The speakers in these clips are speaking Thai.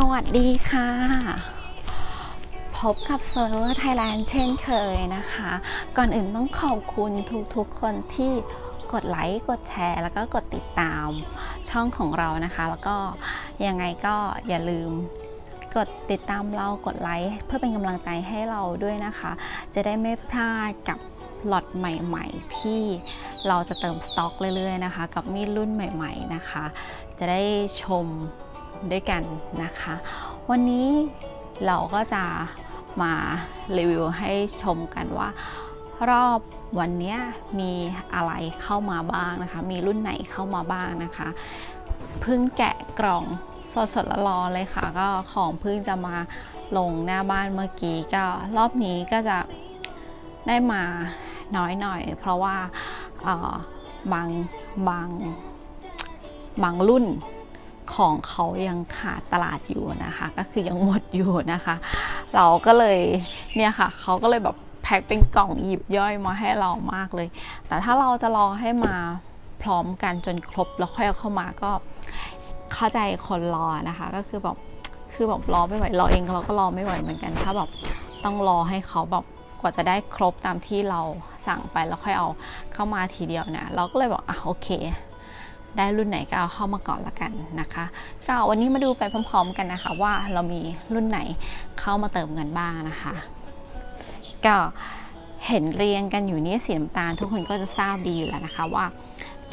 สวัสดีค่ะ พบกับเซิร์ฟเวอร์ไทยแลนด์เช่นเคยนะคะ ก่อนอื่นต้องขอบคุณทุกๆคนที่กดไลค์กดแชร์ แล้วก็กดติดตามช่องของเรานะคะ แล้วก็ยังไงก็อย่าลืมกดติดตามเรากดไลค์เพื่อเป็นกำลังใจให้เราด้วยนะคะ จะได้ไม่พลาดกับหลอตใหม่ๆ ที่เราจะเติมสต็อกเรื่อยๆนะคะ กับมีดรุ่นใหม่ ๆนะคะ จะได้ชม ด้วยกันนะคะ วันนี้เราก็จะมารีวิวให้ชมกันว่ารอบวันนี้มีอะไรเข้ามาบ้างนะคะ มีรุ่นไหนเข้ามาบ้างนะคะเพิ่งแกะกล่องสดสดร้อนเลยค่ะ ก็ของเพิ่งจะมาลงหน้าบ้านเมื่อกี้ก็รอบนี้ก็จะได้มาน้อยหน่อย เพราะว่าบางบางบางรุ่น ของเขายังขาดตลาดอยู่นะคะ ก็คือยังหมดอยู่นะคะ เราก็เลยเนี่ยค่ะเขาก็เลยแบบแพ็คเป็นกล่องหยิบย่อยมาให้เรามากเลย แต่ถ้าเราจะรอให้มาพร้อมกันจนครบแล้วค่อยเอาเข้ามาก็เข้าใจคนรอนะคะ ก็คือแบบคือแบบรอไม่ไหวเราเองเราก็รอไม่ไหวเหมือนกัน ถ้าแบบต้องรอให้เขาแบบกว่าจะได้ครบตามที่เราสั่งไปแล้วค่อยเอาเข้ามาทีเดียวนี่ยเราก็เลยบอกอะโอเค ได้รุ่นไหนก็เอาเข้ามาก่อนละกันนะคะ ก็วันนี้มาดูไปพร้อม ๆ กันนะคะ ว่าเรามีรุ่นไหนเข้ามาเติมกันบ้างนะคะ ก็เห็นเรียงกันอยู่นี่สีน้ำตาลทุกคนก็จะทราบดีอยู่แล้วนะคะว่า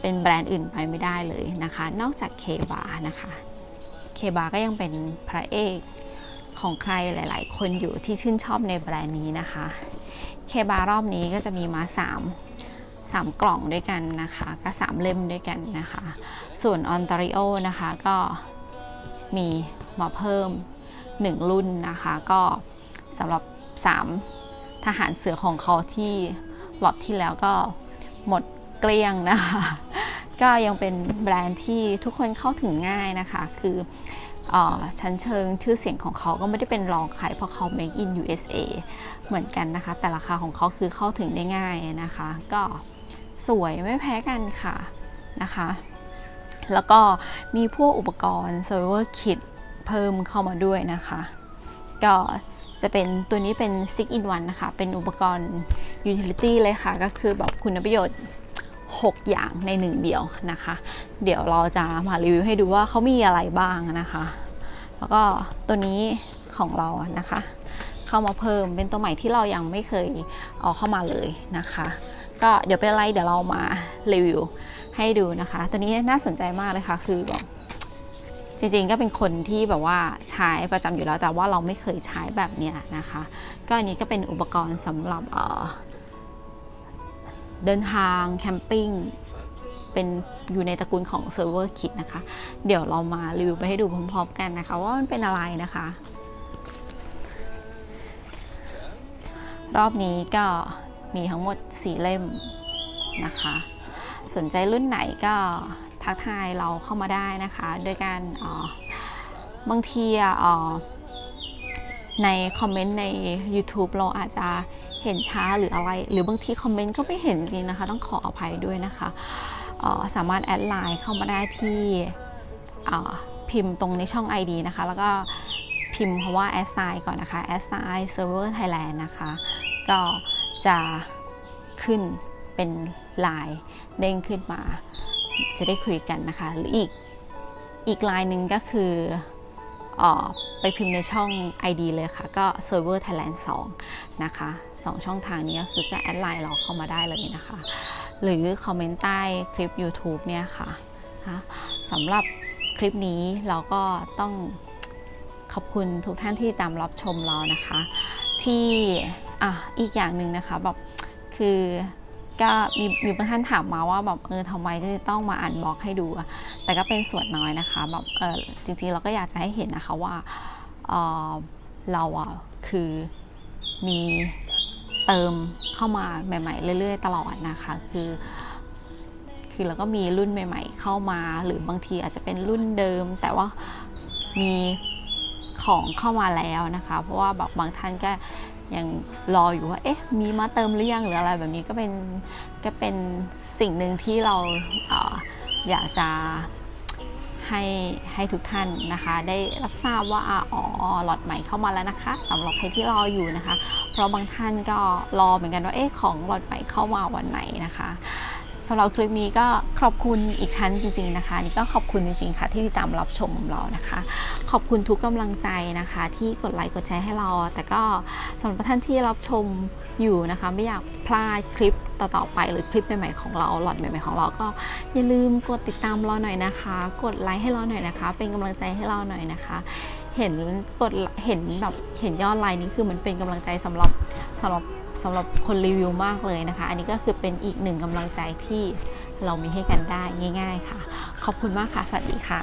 เป็นแบรนด์อื่นไปไม่ได้เลยนะคะ นอกจากเคบานะคะเคบาก็ยังเป็นพระเอกของใครหลาย ๆ คนอยู่ที่ชื่นชอบในแบรนด์นี้นะคะ เคบารอบนี้ก็จะมีมา 3 3 กล่องด้วยกันนะคะก็3เล่มด้วยกันนะคะ ส่วนออนตาริโอนะคะก็มีมาเพิ่ม 1 รุ่นนะคะ ก็สำหรับ 3 ทหารเสือของเขาที่ล็อตที่แล้วก็หมดเกลี้ยงนะคะ ก็ยังเป็นแบรนด์ที่ทุกคนเข้าถึงง่ายนะคะ คืออชั้นเชิงชื่อเสียงของเขาก็ไม่ได้เป็นรองใครเพราะเขา make in USA เหมือนกันนะคะ แต่ราคาของเขาคือเข้าถึงได้ง่ายนะคะ ก็สวยไม่แพ้กันค่ะนะคะ แล้วก็มีพวกอุปกรณ์ server kit เพิ่มเข้ามาด้วยนะคะ ก็จะเป็นตัวนี้เป็น 6 in 1 นะคะ เป็นอุปกรณ์ utility เลยค่ะ ก็คือแบบคุณประโยชน์ 6 อย่างในหนึ่งเดียวนะคะ เดี๋ยวเราจะมารีวิวให้ดูว่าเขามีอะไรบ้างนะคะ แล้วก็ตัวนี้ของเรานะคะ เข้ามาเพิ่มเป็นตัวใหม่ที่เรายังไม่เคยเอาเข้ามาเลยนะคะ ก็เดี๋ยวเป็นอะไรเดี๋ยวเรามารีวิวให้ดูนะคะ ตัวนี้น่าสนใจมากเลยค่ะคือแบบจริงๆก็เป็นคนที่แบบว่าใช้ประจำอยู่แล้วแต่ว่าเราไม่เคยใช้แบบเนี้ยนะคะ ก็อันนี้ก็เป็นอุปกรณ์สำหรับเอ่อ เดินทางแคมปิ้งเป็นอยู่ในตระกูลของเซิร์ฟเวอร์คิดนะคะ เดี๋ยวเรามารีวิวไปให้ดูพร้อมๆกันนะคะ ว่ามันเป็นอะไรนะคะ รอบนี้ก็มีทั้งหมด 4 เล่มนะคะ สนใจรุ่นไหนก็ทักทายเราเข้ามาได้นะคะ โดยการออบางทีอะเอ่อ ในคอมเมนต์ใน YouTube เราอาจจะเห็นช้าหรืออะไร หรือบางทีคอมเมนต์ก็ไม่เห็นจริงนะคะ ต้องขออภัยด้วยนะคะออสามารถแอดไลน์เข้ามาได้ที่พิมพ์ตรงในช่อง ID นะคะ แล้วก็พิมพ์คำว่า a s s i g n ก่อนนะคะ a s s i g n server Thailand นะคะ ก็จะขึ้นเป็นไลน์เด้งขึ้นมา จะได้คุยกันนะคะ หรืออีกอีกไลน์หนึ่งก็คือออ ไปพิมพ์ในช่อง ID เลยค่ะ ก็ Server Thailand 2 นะคะ 2 ช่องทางนี้ก็คือก็แอดไลน์เราเข้ามาได้เลยนะคะ หรือคอมเมนต์ใต้คลิป YouTube เนี่ยค่ะนะสำหรับคลิปนี้เราก็ต้องขอบคุณทุกท่านที่ตามรับชมเรานะคะ ที่อะอีกอย่างหนึ่งนะคะแบบคือก็มีมีบางท่านถามมาว่าแบบเออทำไมจะต้องมาอ่านบล็อกให้ดู แต่ก็เป็นส่วนน้อยนะคะแบบเออจริงๆเราก็อยากจะให้เห็นนะคะว่า เราอะคือมีเติมเข้ามาใหม่ ๆ เรื่อย ๆ ตลอดนะคะ คือ คือเราก็มีรุ่นใหม่ ๆ เข้ามา หรือบางทีอาจจะเป็นรุ่นเดิม แต่ว่ามีของเข้ามาแล้วนะคะ เพราะว่าแบบบางท่านก็ยังรออยู่ว่า เอ๊ะ มีมาเติมหรือยังหรืออะไรแบบนี้ก็เป็นก็เป็นสิ่งหนึ่งที่เราเอออยากจะ ให้ให้ทุกท่านนะคะ ได้รับทราบว่าอ๋อหลอดใหม่เข้ามาแล้วนะคะสำหรับใครที่รออยู่นะคะ เพราะบางท่านก็รอเหมือนกันว่าเอ๊ะของหลอดใหม่เข้ามาวันไหนนะคะ สำหรับคลิปนี้ก็ขอบคุณอีกครั้งจริง ๆนะคะนี่ก็ขอบคุณจริงๆค่ะที่ติดตามรับชมเรานะคะ ขอบคุณทุกกำลังใจนะคะ ที่กดไลค์กดแชร์ให้เรา แต่ก็สำหรับท่านที่รับชมอยู่นะคะ ไม่อยากพลาดคลิปต่อๆไปหรือคลิปใหม่ๆของเราหลอดใหม่ๆของเราก็อย่าลืมกดติดตามเราหน่อยนะคะ กดไลค์ให้เราหน่อยนะคะ เป็นกำลังใจให้เราหน่อยนะคะเห็นกดเห็นแบบเห็นยอดไลน์นี้คือมันเป็นกำลังใจสำหรับสำหรับ สำหรับคนรีวิวมากเลยนะคะ อันนี้ก็คือเป็นอีกหนึ่งกำลังใจที่เรามีให้กันได้ง่าย ๆ ค่ะ ขอบคุณมากค่ะ สวัสดีค่ะ